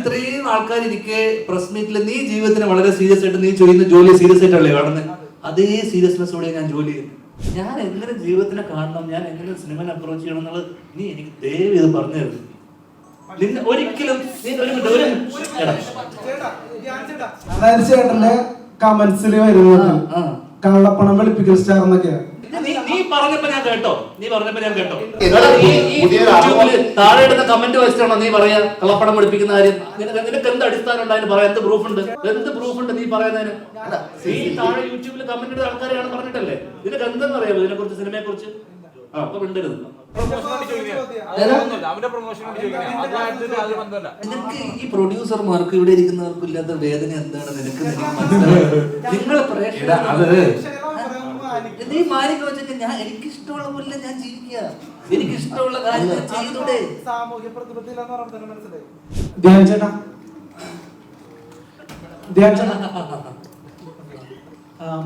ഇത്രയും ആൾക്കാർ ഇരിക്കെ പ്രസ് മീറ്റിൽ നീ ജീവിതത്തിന് വളരെ സീരിയസ് ആയിട്ട് നീ ചെയ്യുന്ന ജോലി സീരിയസ് ആയിട്ടല്ലേ കാണുന്നത് അതേ സീരിയസ്നെസ്സോടെ ഞാൻ ജോലി ചെയ്യുന്നു ഞാൻ എങ്ങനെ ജീവിതത്തിനെ കാണണം ഞാൻ എങ്ങനെ സിനിമനെ അപ്രോച്ച് ചെയ്യണം എന്നുള്ളത് നീ എനിക്ക് ദയവ് ഇത് പറഞ്ഞു തരുന്നു നിന്നെ ഒരിക്കലും നീ ഒരു മിനിറ്റ് ഒരു മിനിറ്റ്. എടാ. അതായത് ചേട്ടന്റെ കമന്റ്സിൽ വരുന്നത് ആ. കള്ളപ്പണം വെളുപ്പിക്കൽ സ്റ്റാർ എന്നൊക്കെയാണ് നീ നീ പറഞ്ഞപ്പോ ഞാൻ കേട്ടോ. നീ പറഞ്ഞപ്പോ ഞാൻ കേട്ടോ. യൂട്യൂബിൽ താഴെ ഇടുന്ന കമന്റ് വെച്ചിട്ടാണോ നീ പറയാ? കള്ളപ്പണം പഠിപ്പിക്കുന്ന കാര്യം. നിനക്ക് എന്ത് അടിസ്ഥാനം ഉണ്ട് അതിന് പറയാൻ? എന്ത് പ്രൂഫ് ഉണ്ട്? എന്ത് പ്രൂഫ് ഉണ്ട് നീ പറയുന്നതിന്? നീ താഴെ യൂട്യൂബിൽ കമന്റ് ഇടുന്ന ആൾക്കാരെയാണ് പറഞ്ഞിട്ടല്ലേ? നിനക്ക് എന്തെന്ന് അറിയാമോ ഇതിനെ കുറിച്ച് സിനിമയെ കുറിച്ച് ആ അപ്പൊ മിണ്ടരുത് നിനക്ക് ഈ പ്രൊഡ്യൂസർമാർക്ക് ഇവിടെ ഇരിക്കുന്നവർക്കും ഇല്ലാത്ത വേദന എന്താണ്? നിനക്ക് നിങ്ങൾ മനസ്സിലായോ? മാറി നീ മാനിക്ക് വെച്ചിട്ട് ഞാൻ എനിക്ക് ഇഷ്ടമുള്ള പോലെ ഞാൻ ജീവിക്കുക? എനിക്ക് ഇഷ്ടമുള്ള കാര്യങ്ങൾ ചെയ്തൂടെ? സാമൂഹ്യ പ്രതിബദ്ധത എന്ന് പറയുന്നത് തന്നെ മനസ്സിലായി? ധ്യാൻ ചേട്ടാ. ധ്യാൻ ചേട്ടാ.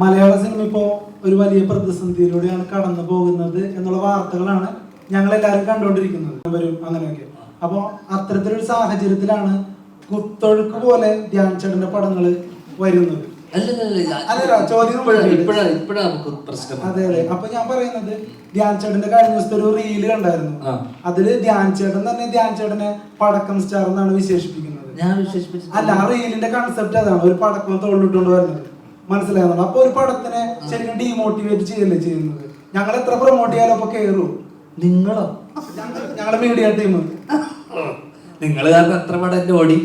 മലയാള സിനിമ ഇപ്പോ ഒരു വലിയ പ്രതിസന്ധിയിലൂടെയാണ് കടന്നു പോകുന്നത് എന്നുള്ള വാർത്തകളാണ് ഞങ്ങൾ എല്ലാവരും കണ്ടുകൊണ്ടിരിക്കുന്നത്. വരും അങ്ങനെയൊക്കെ. അപ്പോ അത്തരത്തിലൊരു സാഹചര്യത്തിലാണ് കുത്തൊഴുക്ക് പോലെ ധ്യാൻ ചേട്ടന്റെ പടങ്ങൾ വരുന്നത്. നമുക്ക് പ്രശ്നം അതെ അതെ. അപ്പൊ ഞാൻ പറയുന്നത് ധ്യാൻ ചേട്ടന്റെ കഴിഞ്ഞ ദിവസത്തെ ഒരു റീൽ കണ്ടായിരുന്നു. അതിൽ ധ്യാൻ ചേട്ടൻ തന്നെ ധ്യാൻ ചേട്ടനെ പടക്കം സ്റ്റാർ എന്നാണ് വിശേഷിപ്പിക്കുന്നത്. ഞാൻ വിശേഷിപ്പിച്ചു അല്ല ആ റീലിന്റെ കൺസെപ്റ്റ് അതാണ്. ഒരു പടക്കം തോളിട്ടുകൊണ്ട് വരുന്നത്. മനസ്സിലാകുന്നുണ്ട് അപ്പൊ ഒരു പടത്തിനെ ശരിക്കും ഡീമോട്ടിവേറ്റ് ചെയ്യല്ലേ ചെയ്യുന്നത്? ഞങ്ങൾ എത്ര പ്രൊമോട്ട് ചെയ്യാലോ അപ്പൊ കേറൂ. നിങ്ങളോ? ഞങ്ങളുടെ മീഡിയ ടീം നിങ്ങൾ കാരണം എത്ര പടം ഓടി?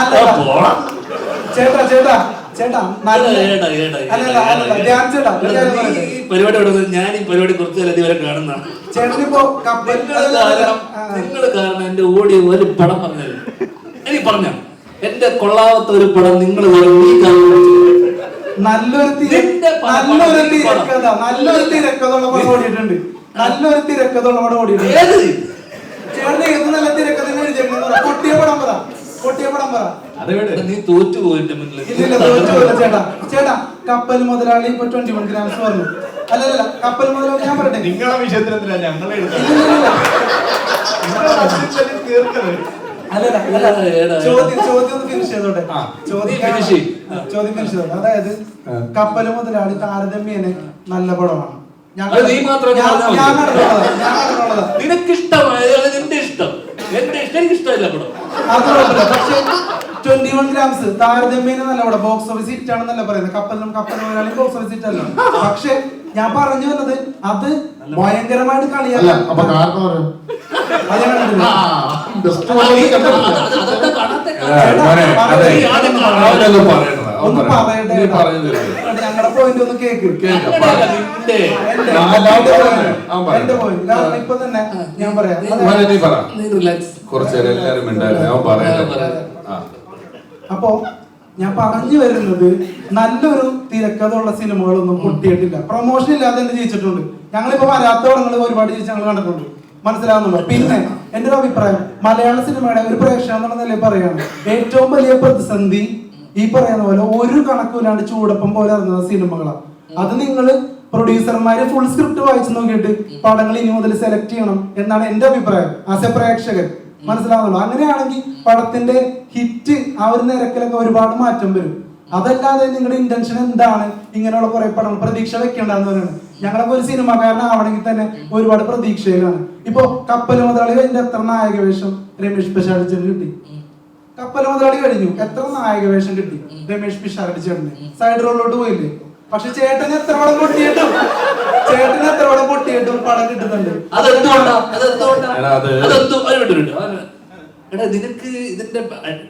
അല്ല. ചേട്ടാ ചേട്ടാ പരിപാടി ഞാൻ ഈ പരിപാടി കുറച്ച് ഇതുവരെ കപ്പൽ നിങ്ങൾ കാരണം എന്റെ ഓടിയ ഒരു പടം പറഞ്ഞത്. എനിക്ക് പറഞ്ഞ? എന്റെ കൊള്ളാവാത്ത ഒരു പടം നിങ്ങൾ നല്ലൊരു നല്ലൊരു തിരക്കഥ നല്ലൊരു തിരക്കഥയുള്ള പടം ഓടിയിട്ടുണ്ട്. നല്ലൊരു തിരക്കഥയുള്ള പടം ഓടിയിട്ടുണ്ട്. ചേട്ടൻ ഏത് നല്ല തിരക്കഥ. പൊട്ടിയ പടം പറ. പൊട്ടിയ പടം പറ നീ തോറ്റു പോയിന്റെ മുന്നിൽ. ഇല്ലില്ല തോറ്റുപോയില്ല ചേട്ടാ ചേട്ടാ കപ്പൽ മുതലാളി ഇപ്പൊ ട്വന്റി വൺ ഗ്രാംസ് പറഞ്ഞു. അല്ലല്ല കപ്പൽ മുതലാളി ഞാൻ പറയട്ടെ. നിങ്ങളെ വിഷയത്തിനെന്തിനാ ഞങ്ങളെ അല്ലല്ല. ചോദ്യം ചോദ്യം ഒന്ന് ഫിനിഷ് ചെയ്തോട്ടെ. ആ. ചോദ്യം ഫിനിഷ് ചോദ്യം ഫിനിഷ് ചെയ്തോട്ടെ. അതായത് കപ്പൽ മുതലാളി താരതമ്യേന നല്ല പടമാണ്. നിനക്കിഷ്ടമായ അത് മാത്രം ഞാൻ ഞാൻ കണ്ടിട്ടുള്ളതാ നിനക്ക് ഇഷ്ടമായത് നിന്റെ ഇഷ്ടം. എന്റെ എനിക്ക് ഇഷ്ടമില്ല പടം അത് കുഴപ്പമില്ല. പക്ഷേ ട്വന്റി വൺ ഗ്രാംസ് താരതമ്യേന നല്ല ബോക്സ് ഓഫീസ് ഹിറ്റ് ആണെന്നല്ല പറയുന്നത് കപ്പലിനും കപ്പൽ മുതലാളി ബോക്സ് ഓഫീസ് ഹിറ്റ് അല്ല പക്ഷെ ഞാൻ പറഞ്ഞു വന്നത് അത് ഭയങ്കരമായിട്ട് അല്ല കളിയാണ് അപ്പൊ കാരണം ഒരു- അത് ഒന്ന് പറയട്ടെ. ഞങ്ങളുടെ പോയിന്റ് ഒന്ന് കേക്ക്. എന്റെ-. കാരണം ഇപ്പൊ തന്നെ ഞാൻ പറയാം. അപ്പോ ഞാൻ പറഞ്ഞു വരുന്നത് നല്ലൊരു തിരക്കഥയുള്ള സിനിമകളൊന്നും പൊട്ടിയിട്ടില്ല. പ്രൊമോഷൻ ഇല്ലാതെ തന്നെ ജയിച്ചിട്ടുണ്ട് ഞങ്ങളിപ്പോ വരാത്ത പടങ്ങൾ ഒരുപാട് ജയിച്ച് ഞങ്ങൾ കണ്ടിട്ടുണ്ട്. മനസ്സിലാവുന്നുണ്ടോ? പിന്നെ എന്റെ ഒരു അഭിപ്രായം മലയാള സിനിമയുടെ ഒരു പ്രേക്ഷകൻ എന്നുള്ള നിലയിൽ പറയാണ് ഏറ്റവും വലിയ പ്രതിസന്ധി ഈ പറയുന്ന പോലെ ഒരു കണക്കില്ലാണ്ട് ചൂടപ്പം പോലെ ഇറങ്ങുന്ന സിനിമകളാണ് അത് നിങ്ങൾ പ്രൊഡ്യൂസർമാര് ഫുൾ സ്ക്രിപ്റ്റ് വായിച്ചു നോക്കിയിട്ട് പടങ്ങൾ ഇനി മുതൽ സെലക്ട് ചെയ്യണം എന്നാണ് എന്റെ അഭിപ്രായം ആസ് എ പ്രേക്ഷകൻ. മനസ്സിലാവുന്നുള്ളൂ അങ്ങനെയാണെങ്കിൽ പടത്തിന്റെ ഹിറ്റ് ആ ഒരു നിരക്കിലൊക്കെ ഒരുപാട് മാറ്റം വരും. അതല്ലാതെ നിങ്ങളുടെ ഇന്റൻഷൻ എന്താണ്? ഇങ്ങനെയുള്ള കുറെ പടങ്ങൾ പ്രതീക്ഷ വെക്കേണ്ടെന്ന് പറയുന്നത്. ഞങ്ങളൊക്കെ ഒരു സിനിമാക്കാരനാവണമെങ്കിൽ തന്നെ ഒരുപാട് പ്രതീക്ഷയിലാണ്. ഇപ്പോ കപ്പൽ മുതലാളി എന്റെ എത്ര നായക വേഷം രമേഷ് പിഷാടിച്ചന് കിട്ടി? കപ്പൽ മുതലാളി കഴിഞ്ഞു. എത്ര നായക വേഷം കിട്ടി? രമേഷ് പിഷാടിച്ചേട്ടന് സൈഡ് റോളിലോട്ട് പോയില്ലേ? പക്ഷെ ചേട്ടന് എത്ര പടം പൊട്ടിയിട്ടും ചേട്ടന് എത്ര പടം പൊട്ടിയിട്ടും പടം കിട്ടുന്നുണ്ട്. എടാ, നിനക്ക് ഇതിന്റെ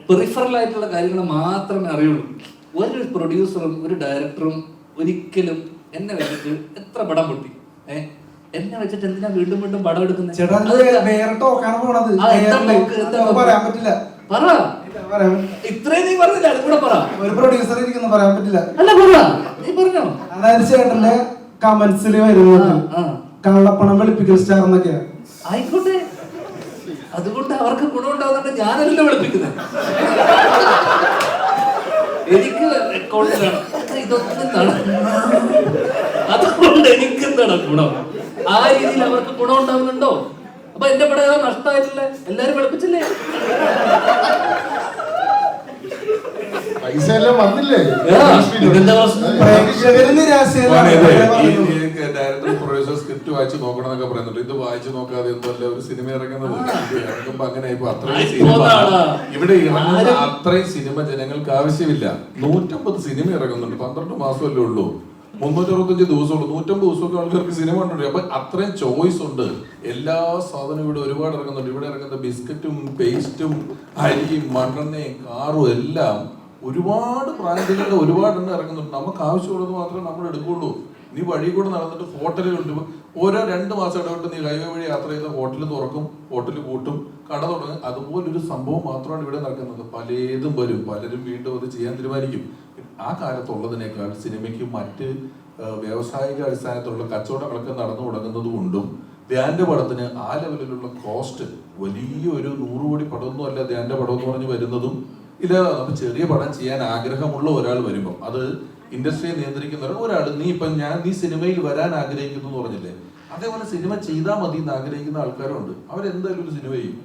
പെറിഫറൽ ആയിട്ടുള്ള കാര്യങ്ങൾ മാത്രമേ അറിയുള്ളൂ. ഒരു പ്രൊഡ്യൂസറും ഒരു ഡയറക്ടറും ഒരിക്കലും എന്നെ വെച്ചിട്ട് എത്ര പടം പൊട്ടി? ഏ? എന്നെ വെച്ചിട്ട് എന്തിനാ വീണ്ടും വീണ്ടും പടം എടുക്കുന്നത് ചേട്ടാ വേറെ ടോക്കാണ് പോണത്? പറയാൻ പറ്റില്ല. പറ. ഇത്രയും നീ പറഞ്ഞില്ല അത് കൂടെ പറ. ഒരു പ്രൊഡ്യൂസർ ഇരിക്കുന്നു പറയാൻ പറ്റില്ല. അല്ല പറ. നീ പറഞ്ഞോ. അതായത് ചേട്ടന്റെ കമന്റ്സിൽ വരുന്നത്. കള്ളപ്പണം വെളുപ്പിക്കൽ സ്റ്റാർ എന്നൊക്കെയാണ് ആയിക്കോട്ടെ. അതുകൊണ്ട് അവർക്ക് ഗുണമുണ്ടാവുന്നുണ്ട്. ഞാനല്ലോ വെളുപ്പിക്കുന്നത്. എനിക്ക് അക്കൗണ്ടിലാണ് ഇതൊന്നും നട- അതുകൊണ്ട് എനിക്ക് എന്താണ് ഗുണം? ആ രീതിയിൽ അവർക്ക് ഗുണം ഉണ്ടാവുന്നുണ്ടോ അപ്പൊ എന്റെ പടം ഏതോ നഷ്ടമായിട്ടില്ലേ എല്ലാരും വെളുപ്പിച്ചില്ലേ? പൈസ എല്ലാം വന്നില്ലേ? ഇതെന്താ ഡയറക്ടർ സ്ക്രിപ്റ്റ് പറയുന്നുണ്ട്. ഇത് വായിച്ചു നോക്കാതെ എന്തല്ല ഒരു സിനിമ ഇറങ്ങുന്നത്? അങ്ങനെ ഇവിടെ ഇറങ്ങുന്ന അത്രയും സിനിമ ജനങ്ങൾക്ക് ആവശ്യമില്ല. നൂറ്റമ്പത് സിനിമ ഇറങ്ങുന്നുണ്ട്. പന്ത്രണ്ട് മാസമല്ലേ ഉള്ളൂ. മുന്നൂറ്റി അറുപത്തഞ്ച് ദിവസമുള്ളൂ. നൂറ്റമ്പത് ദിവസമൊക്കെ ആൾക്കാർക്ക് സിനിമ കണ്ടുണ്ട് അപ്പൊ അത്രയും ചോയ്സ് ഉണ്ട്. എല്ലാ സാധനവും ഇവിടെ ഒരുപാട് ഇറങ്ങുന്നുണ്ട്. ഇവിടെ ഇറങ്ങുന്ന ബിസ്ക്കറ്റും പേസ്റ്റും അരിയും മണ്ണെണ്ണയും കാറും എല്ലാം ഒരുപാട് ബ്രാൻഡുകളുടെ ഒരുപാട് എണ്ണം ഇറങ്ങുന്നുണ്ട്. നമുക്ക് ആവശ്യമുള്ളത് മാത്രമേ നമ്മൾ എടുക്കുള്ളൂ നീ വഴി കൂടെ നടന്നിട്ട് ഹോട്ടലുകളുണ്ട്. ഇപ്പൊ ഓരോ രണ്ട് മാസം ഇടവിട്ട് നീ ഹൈവേ വഴി യാത്ര ചെയ്ത ഹോട്ടൽ തുറക്കും ഹോട്ടൽ കൂട്ടും കട തുടങ്ങും. അതുപോലൊരു സംഭവം മാത്രമാണ് ഇവിടെ നടക്കുന്നത്. പലതും വരും. പലരും വീണ്ടും അത് ചെയ്യാൻ തീരുമാനിക്കും. ആ കാലത്തുള്ളതിനേക്കാൾ സിനിമയ്ക്ക് മറ്റ് വ്യാവസായിക അടിസ്ഥാനത്തിലുള്ള കച്ചവടങ്ങളൊക്കെ നടന്നു തുടങ്ങുന്നത് കൊണ്ടും ധ്യാന്റെ പടത്തിന് ആ ലെവലിലുള്ള കോസ്റ്റ് വലിയ ഒരു നൂറ് കോടി പടമൊന്നും അല്ല ധ്യാന്റെ പടം എന്ന് പറഞ്ഞ് വരുന്നതും ഇല്ല നമുക്ക് ചെറിയ പടം ചെയ്യാൻ ആഗ്രഹമുള്ള ഒരാൾ വരുമ്പോൾ അത് ഇൻഡസ്ട്രിയെ നിയന്ത്രിക്കുന്ന ഒരാൾ നീ ഇപ്പം ഞാൻ നീ സിനിമയിൽ വരാൻ ആഗ്രഹിക്കുന്നു എന്ന് പറഞ്ഞില്ലേ? അതേപോലെ സിനിമ ചെയ്താൽ മതി എന്ന് ആഗ്രഹിക്കുന്ന ആൾക്കാരുണ്ട്. അവരെന്തായാലും ഒരു സിനിമ ചെയ്യും.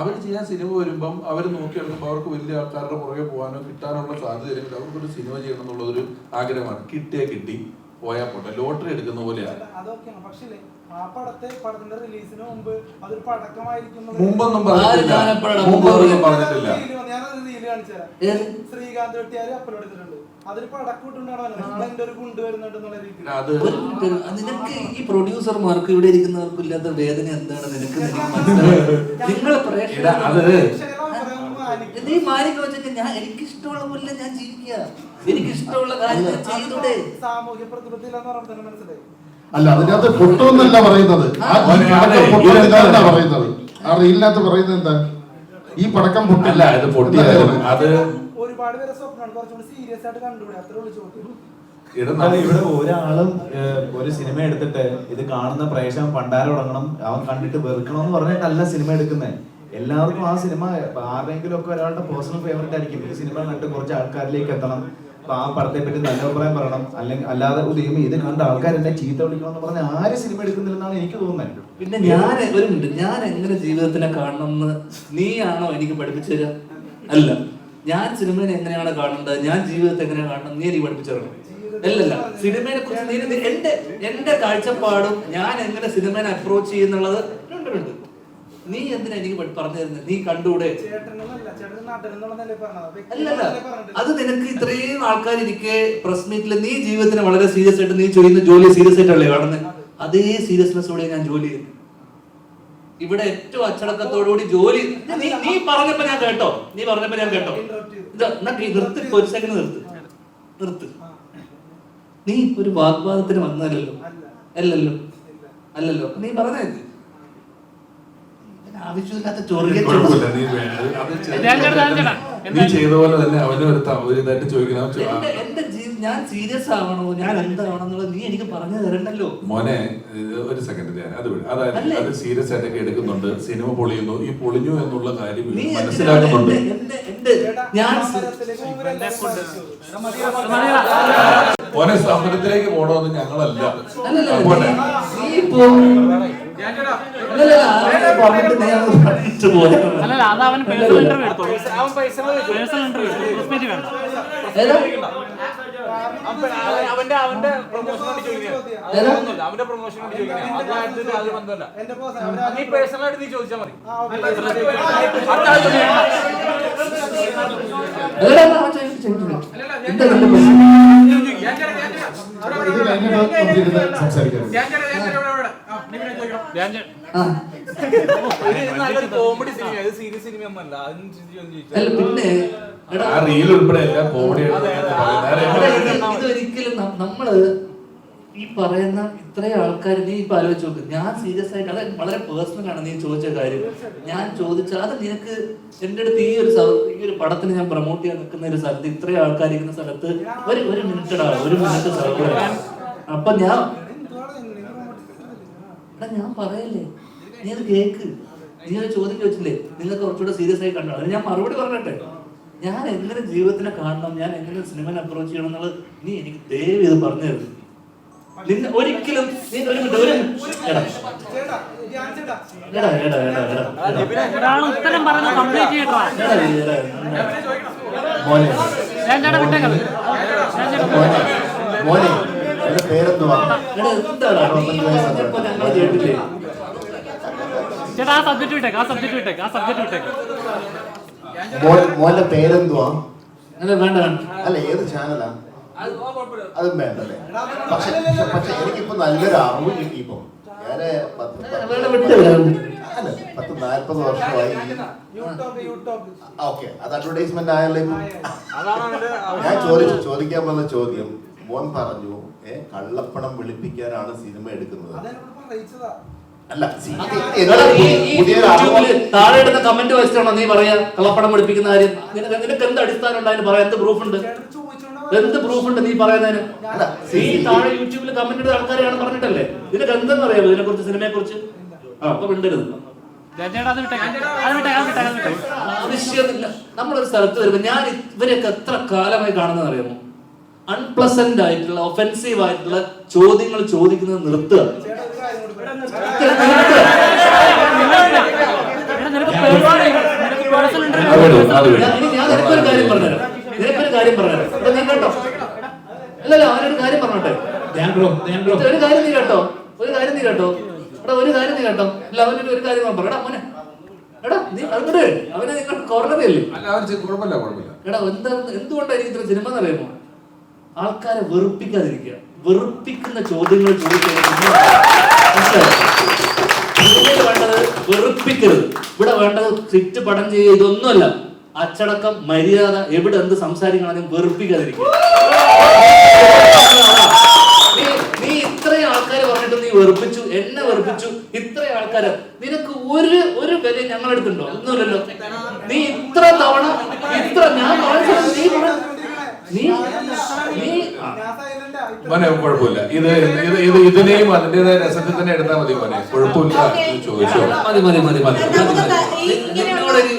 അവർ ചെയ്യാൻ സിനിമ വരുമ്പം അവർ നോക്കിയെടുക്കുമ്പോൾ അവർക്ക് വലിയ ആൾക്കാരുടെ പുറകെ പോകാനോ കിട്ടാനുള്ള സാധ്യതയില്ലെങ്കിൽ അവർക്കൊരു സിനിമ ചെയ്യണം എന്നുള്ളതൊരു ആഗ്രഹമാണ്. കിട്ടിയാ കിട്ടി പോയാൽ പോട്ടെ. ലോട്ടറി എടുക്കുന്ന പോലെയാണ് ആ പടത്തെ പടത്തിന്റെ റിലീസിന് മുമ്പ് അതൊരു പടക്കമായിരിക്കും മുമ്പൊന്നും ആര് പറഞ്ഞിട്ടില്ല. ഞാനെപ്പോഴാണ് മുമ്പൊന്നും പറഞ്ഞിട്ടില്ല. റീൽ വന്ന് ഞാനത് റീൽ കാണിച്ചു തരാം. ഏത്? ശ്രീകാന്ത് വെട്ടിയാര് അപ്ലോഡ് ചെയ്തിട്ടുണ്ട് അതൊരു പടക്കം ഇട്ടുകൊണ്ടാണ് വരുന്നത് നാളെ എന്റെ ഒരു ഗുണ്ട് വരുന്നുണ്ട് എന്നുള്ള രീതിയിൽ. അത് ഒരു നിനക്ക് ഈ പ്രൊഡ്യൂസർമാർക്ക് ഇവിടെ ഇരിക്കുന്നവർക്കും ഇല്ലാത്ത വേദന എന്താണ്? നിനക്ക് നിങ്ങൾ എടാ, അത് നീ മാനിക്ക വെച്ചിട്ട് ഞാൻ എനിക്ക് ഇഷ്ടമുള്ള പോലെ ഞാൻ ജീവിക്കുക. എനിക്ക് ഇഷ്ടമുള്ള കാര്യം ഞാൻ ചെയ്തൂടെ സാമൂഹ്യ പ്രതിബദ്ധത എന്ന് പറഞ്ഞാൽ മനസ്സിലായി. അല്ല അതിനകത്ത് പറയുന്നത്. പടക്കം പൊട്ടുമെന്നല്ല ഇതെന്താ? പറയുന്നത്. ആ റീലിനകത്ത് പറയുന്നത് എന്താ? ഈ പടക്കം പൊട്ടില്ല ഇത് പൊട്ടിയായിരുന്നു അത് ഒരുപാട് പേരെ സ്വപ്നമാണ്. കുറച്ചുകൂടി സീരിയസ് ആയിട്ട് കണ്ടുപിടി അത്രേ ചോദ്യം. ഇവിടെ ഒരാളും ഒരു സിനിമ എടുത്തിട്ട് ഇത് കാണുന്ന പ്രേക്ഷകൻ പണ്ടാരം തുടങ്ങണം അവൻ കണ്ടിട്ട് വെറുക്കണം എന്ന് പറഞ്ഞിട്ടല്ല സിനിമ എടുക്കുന്നത് എല്ലാവർക്കും ആ സിനിമ ആരുടെങ്കിലും ഒക്കെ ഒരാളുടെ പേഴ്സണൽ ഫേവറേറ്റ് ആയിരിക്കും. ഈ സിനിമ കണ്ടിട്ട് കുറച്ച് ആൾക്കാരിലേക്ക് എത്തണം. അപ്പൊ ആ പടത്തെ പറ്റി നല്ല അഭിപ്രായം പറയണം. അല്ലെങ്കിൽ അല്ലാതെ "ഓ, ഇത് കണ്ട ആൾക്കാർ എന്നെ ചീത്ത വിളിക്കണം എന്ന് പറഞ്ഞ ആരും സിനിമ എടുക്കുന്നില്ലെന്നാണ് എനിക്ക് തോന്നുന്നത്. പിന്നെ ഞാൻ ഒരു മിനിറ്റ് ഞാൻ എങ്ങനെ ജീവിതത്തിനെ കാണണം എന്ന് നീയാണോ എനിക്ക് പഠിപ്പിച്ചു തരാ? അല്ല ഞാൻ സിനിമയെ എങ്ങനെയാണ് കാണേണ്ടത്? ഞാൻ ജീവിതത്തെ എങ്ങനെയാണ് കാണണം നീ എനിക്ക് പഠിപ്പിച്ചു തരണം. അല്ലല്ല സിനിമയെ കുറിച്ച് നീ എന്റെ എന്റെ കാഴ്ചപ്പാടും ഞാൻ എങ്ങനെ സിനിമയെ അപ്രോച്ച് ചെയ്യുന്നുള്ളത് നീ എന്തിനാ എനിക്ക് പറഞ്ഞു തരുന്നത് നീ കണ്ടൂടെ അല്ലല്ല. അത് നിനക്ക് ഇത്രയും ആൾക്കാർ ഇരിക്കെ പ്രസ് മീറ്റിൽ നീ ജീവിതത്തിന് വളരെ സീരിയസ് ആയിട്ട് നീ ചെയ്യുന്ന ജോലി സീരിയസ് ആയിട്ടല്ലേ കാണുന്നത് അതേ സീരിയസ്നെസ്സോടെ ഞാൻ ജോലി ചെയ്യുന്നു. ഇവിടെ ഏറ്റവും അച്ചടക്കത്തോടുകൂടി ജോലി നീ നീ പറഞ്ഞപ്പോ ഞാൻ കേട്ടോ. നീ പറഞ്ഞപ്പോ ഞാൻ കേട്ടോ. ഇതാ, എന്നാ നീ ഒരു സെക്കൻഡ് നിർത്ത്. നിർത്ത്. നീ ഒരു വാഗ്വാദത്തിന് വന്നതല്ലോ അല്ലല്ലോ? അല്ലല്ലോ? നീ പറഞ്ഞേ ആവശ്യമില്ലാത്ത ചൊറിയ കുഴപ്പമില്ല നീ വേ- അത് ചെയ്ത പോലെ തന്നെ അവന് ഒരു ത- ഒരു ഇതായിട്ട് ചോദിക്കണം. അവൻ ചോ- എന്റെ എന്റെ ജീ- ഞാൻ സീരിയസ് ആവണോ? ഞാൻ എന്താവണമെന്നുള്ളത് നീ എനിക്ക് പറഞ്ഞു തരണ്ടല്ലോ. മോനെ ഇത് ഒരു സെക്കൻഡ് ഞാൻ. അത് വിട്. അതായത് അല്ലേ? അത് സീരിയസ് ആയിട്ടൊക്കെ എടുക്കുന്നുണ്ട്. സിനിമ പൊളിയുന്നു. ഈ പൊളിഞ്ഞു എന്നുള്ള കാര്യം നീ എന്തിനാണ് മനസ്സിലാക്കുന്നുണ്ട്. എന്റെ- എന്റെ എന്റെ ഞാൻ. മോനെ സമരത്തിലേക്ക് പോകണമെന്ന് ഞങ്ങളല്ല. അല്ലല്ല പോട്ടെ. നീ ഇപ്പോ നീ അല്ലല്ല അത് അവൻ പേഴ്സണൽ ഇന്റർവ്യൂ എടുത്തോളൂ അവൻ പേഴ്സണൽ ഇന്റർവ്യൂ വേണ്ട അവന്റെ അവന്റെ ചോദിക്കുന്നത് ചോദിക്കുന്നത് അത് ബന്ധമല്ല നീ നീ ചോദിച്ചാൽ മതി ഞാൻ നല്ലൊരു കോമഡി സിനിമ ഇത് സീരിയസ് സിനിമ ഒന്നല്ല ഒന്ന് അല്ല പിന്നെ എടാ, ആ റീൽ ഉൾപ്പെടെ എല്ലാം കോമഡി ഇത് ഇതൊരിക്കലും നം- നമ്മൾ ഈ പറയുന്ന ഇത്രയും ആൾക്കാർ നീ ഇപ്പൊ ആലോചിച്ച് നോക്ക്. ഞാൻ സീരിയസ് ആയിട്ട് അത് വളരെ പേഴ്സണൽ ആണ് നീ ചോദിച്ച കാര്യം. ഞാൻ ചോദിച്ച അത് നിനക്ക് എന്റെ അടുത്ത് ഈ ഒരു സ- ഈ ഒരു പടത്തിന് ഞാൻ പ്രൊമോട്ട് ചെയ്യാൻ നിൽക്കുന്ന ഒരു സ്ഥലത്ത് ഇത്രയും ആൾക്കാർ ഇരിക്കുന്ന സ്ഥലത്ത് ഒരു ഒരു മിനിറ്റ് ഒരു മിനിറ്റ് സൗകര്യം അപ്പൊ ഞാൻ എടാ ഞാൻ പറയല്ലേ? നീ അത് കേക്ക്. നീ ഒരു ചോദ്യം ചോദിച്ചില്ലേ? നിങ്ങൾക്ക് കുറച്ചുകൂടെ സീരിയസ് ആയി കണ്ടോ. അതിന് ഞാൻ മറുപടി പറഞ്ഞിട്ടെ. ഞാൻ എങ്ങനെ ജീവിതത്തിനെ കാണണം? ഞാൻ എങ്ങനെ സിനിമനെ അപ്രോച്ച് ചെയ്യണം എന്നുള്ളത് നീ എനിക്ക് ദയവ് ഇത് പറഞ്ഞു തരുന്നു. നിന്നെ ഒരിക്കലും നീ ഒരു മിനിറ്റ് ഒരു മിനിറ്റ്. എടാ. ചേട്ടാ, ധ്യാൻ ചേട്ടാ. എടാ. എടാ എടാ എടാ എടാ ഉത്തരം പറഞ്ഞ് കംപ്ലീറ്റ് ചെയ്യട്ടാ മോനെ. എന്റെ പേരെന്തുവാ? എടാ, എന്താടാ നീ പറഞ്ഞപ്പോ ഞങ്ങൾ കേട്ടില്ലേ? ചേട്ടാ ആ സബ്ജക്ട് വിട്ടേക്ക് ആ സബ്ജക്ട് വിട്ടേക്ക് ആ സബ്ജക്ട് വിട്ടേക്ക്. മോൻ മോന്റെ പേരെന്തുവാ? അല്ല വേണ്ട വേണ്ട. അല്ല ഏത് ചാനലാ? അതും വേണ്ടല്ലേ. പക്ഷെ പക്ഷെ- എനിക്കിപ്പോ നല്ലൊരു അറിവ് കിട്ടി ഇപ്പൊ. ഞാൻ പത്ത് നാല്പത് വർഷമായി. ഓക്കെ. അത് അഡ്വർടൈസ്മെന്റ് ആയല്ലേ അതാണ് ഞാൻ ചോദിച്ചു ചോദിക്കാൻ വന്ന ചോദ്യം. മോൻ പറഞ്ഞു കള്ളപ്പണം വിളിപ്പിക്കാനാണ് സിനിമ എടുക്കുന്നത്. അല്ല താഴെ കമന്റ് വെച്ചിട്ടാണോ നീ പറയാ കള്ളപ്പണം വെളുപ്പിക്കുന്ന കാര്യം? നിനക്ക് എന്ത് അടിസ്ഥാനം ഉണ്ടായിരുന്നു പറയാൻ? എന്ത് പ്രൂഫ് ഉണ്ട്? എന്ത് പ്രൂഫ് ഉണ്ട് നീ പറയുന്നതിന്? അല്ല, നീ താഴെ യൂട്യൂബിൽ കമന്റ് ഇടുന്ന ആൾക്കാരെയാണ് പറഞ്ഞിട്ടല്ലേ? നിനക്ക് എന്തെന്ന് അറിയാമോ ഇതിനെ കുറിച്ച് സിനിമയെ കുറിച്ച് ആ അപ്പൊ മിണ്ടരുത്. ആവശ്യമില്ല. നമ്മളൊരു സ്ഥലത്ത് വരുമ്പോ ഞാൻ ഇവരെയൊക്കെ എത്ര കാലമായി കാണുന്നത് അറിയാമോ അൺപ്ലസന്റ് ആയിട്ടുള്ള ഒഫെൻസീവ് ആയിട്ടുള്ള ചോദ്യങ്ങൾ ചോദിക്കുന്നത് നിർത്തുക. നിനക്കൊരു കാര്യം പറഞ്ഞുതരാം. നിനക്കൊരു കാര്യം പറഞ്ഞുതരാം. ഇവിടെ കേട്ടോ. അല്ലല്ല അവനൊരു കാര്യം പറഞ്ഞോട്ടെ. ഒരു കാര്യം നീ കേട്ടോ. ഒരു കാര്യം നീ കേട്ടോ. എടാ ഒരു കാര്യം നീ കേട്ടോ. അല്ല അവനൊരു ഒരു കാര്യം ഞാൻ പറയാം മോനെ. എടാ നീ അങ്ങോട്ട് അവനെ നിങ്ങൾ കോർണറിയല്ലേ അല്ല അവർ കുഴപ്പമില്ല കുഴപ്പമില്ല. എടാ എന്താ എന്തുകൊണ്ടായിരിക്കും ഇത്ര സിനിമ എന്നറിയാമോ ആൾക്കാരെ വെറുപ്പിക്കാതിരിക്കുക. വെറുപ്പിക്കുന്ന ചോദ്യങ്ങൾ ചോദിക്കുന്നത് വേണ്ടത് വെറുപ്പിക്കരുത്. ഇവിടെ വേണ്ടത് സിറ്റ് പടം ചെയ്യുക ഇതൊന്നുമല്ല. അച്ചടക്കം മര്യാദ എവിടെ എന്ത് സംസാരിക്കണമെങ്കിലും വെറുപ്പിക്കാതിരിക്കുക. നീ- ഇത്രയും ആൾക്കാർ പറഞ്ഞിട്ട് നീ വെറുപ്പിച്ചു എന്നെ വെറുപ്പിച്ചു ഇത്രയും ആൾക്കാര് നിനക്ക് ഒരു ഒരു വില ഞങ്ങളെടുത്തുണ്ടോ ഒന്നുമില്ലല്ലോ നീ ഇത്ര തവണ ഇത്ര ഞാൻ പറഞ്ഞത് നീ പറ- നീ നീ ആ, മോനെ കുഴപ്പമില്ല ഇത് ഇത് ഇത് ഇതിനെയും അതിന്റേതായ രസത്തിൽ തന്നെ എടുത്താൽ മതി മോനെ കുഴപ്പമില്ല ചോദിച്ചോ മതി മതി മതി മതി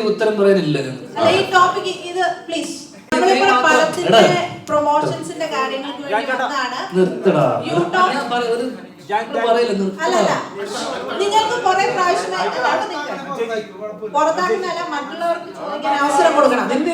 ഉത്തരം പറയാനില്ല അല്ല ഈ ടോപ്പിക് ഇത് പ്ലീസ് നമ്മളിപ്പോ പടത്തിന്റെ പ്രൊമോഷൻസിന്റെ കാര്യങ്ങൾക്ക് വേണ്ടി വന്നതാണ് നിർത്തടാ നിങ്ങൾക്ക് കുറെ പ്രാവശ്യമായി പുറത്താക്കുന്നതല്ല മറ്റുള്ളവർക്ക് ചോദിക്കാൻ അവസരം കൊടുക്കണം നിന്നെ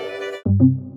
Thank you.